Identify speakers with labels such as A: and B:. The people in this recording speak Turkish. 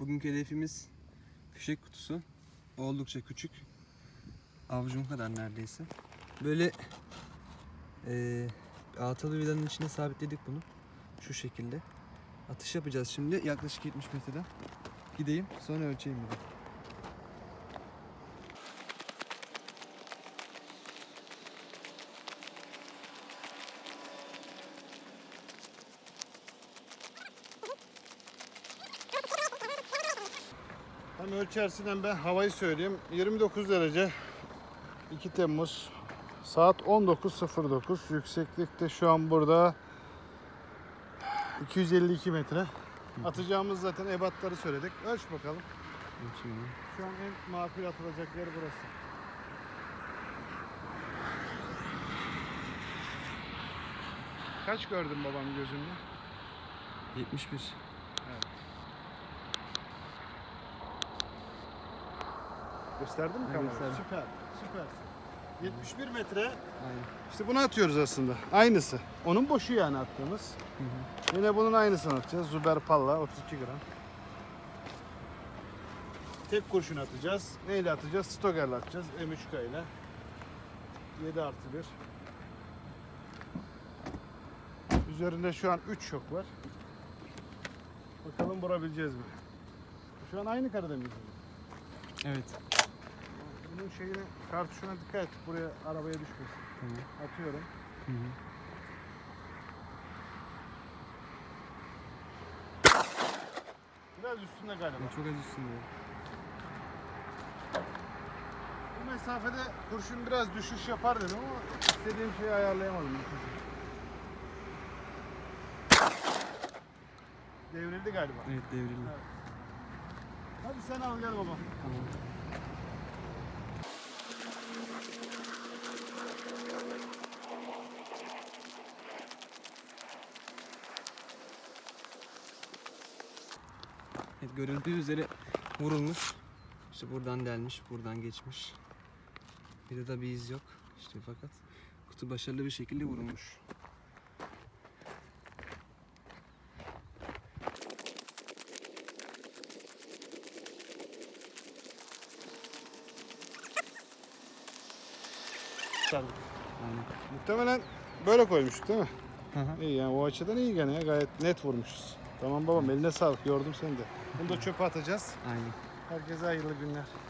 A: Bugünkü hedefimiz fişek kutusu. Oldukça küçük. Avucum kadar neredeyse. Böyle eee altılı vidanın içine sabitledik bunu. Şu şekilde. Atış yapacağız şimdi. Yaklaşık 70 metreden. Gideyim sonra ölçeyim bir.
B: Hem ölçersinden ben havayı söyleyeyim. 29 derece 2 Temmuz saat 19.09 yükseklikte şu an burada 252 metre. Atacağımız zaten ebatları söyledik. Ölç bakalım.
A: Ölçeyim.
B: Şu an en makul atılacak yer burası. Kaç gördün babam gözünde?
A: 71.
B: Gösterdin mi kamerayı?
A: gösterdim.
B: Süper, süper. 71 metre.
A: Aynen.
B: İşte bunu atıyoruz aslında. Aynısı. Onun boşu yani attığımız.
A: Hı hı.
B: Yine bunun aynısını atacağız. Zuber Palla 32 gram. Tek kurşun atacağız. Neyle atacağız? Stoger'le atacağız. M3K ile. 7 artı 1. Üzerinde şu an 3 şok var. Bakalım vurabileceğiz mi? Şu an aynı karada mıyız?
A: Evet.
B: Bunun şeyine, kartuşuna dikkat et. Buraya arabaya düşmesin.
A: Tamam.
B: Atıyorum.
A: Hı hı.
B: Biraz üstünde galiba.
A: Ben çok az üstünde.
B: Bu mesafede kurşun biraz düşüş yapar dedim ama istediğim şeyi ayarlayamadım. Devrildi galiba.
A: Evet devrildi.
B: Hadi sen al gel baba.
A: Tamam. Evet görüldüğü üzere vurulmuş. İşte buradan delmiş, buradan geçmiş. Bir de bir iz yok. İşte fakat kutu başarılı bir şekilde vurulmuş. Yani,
B: Muhtemelen böyle koymuştuk değil mi?
A: Hı hı.
B: İyi yani o açıdan iyi gene ya gayet net vurmuşuz. Tamam babam eline sağlık yordum seni de. Bunu da çöpe atacağız.
A: aynen.
B: Herkese hayırlı günler.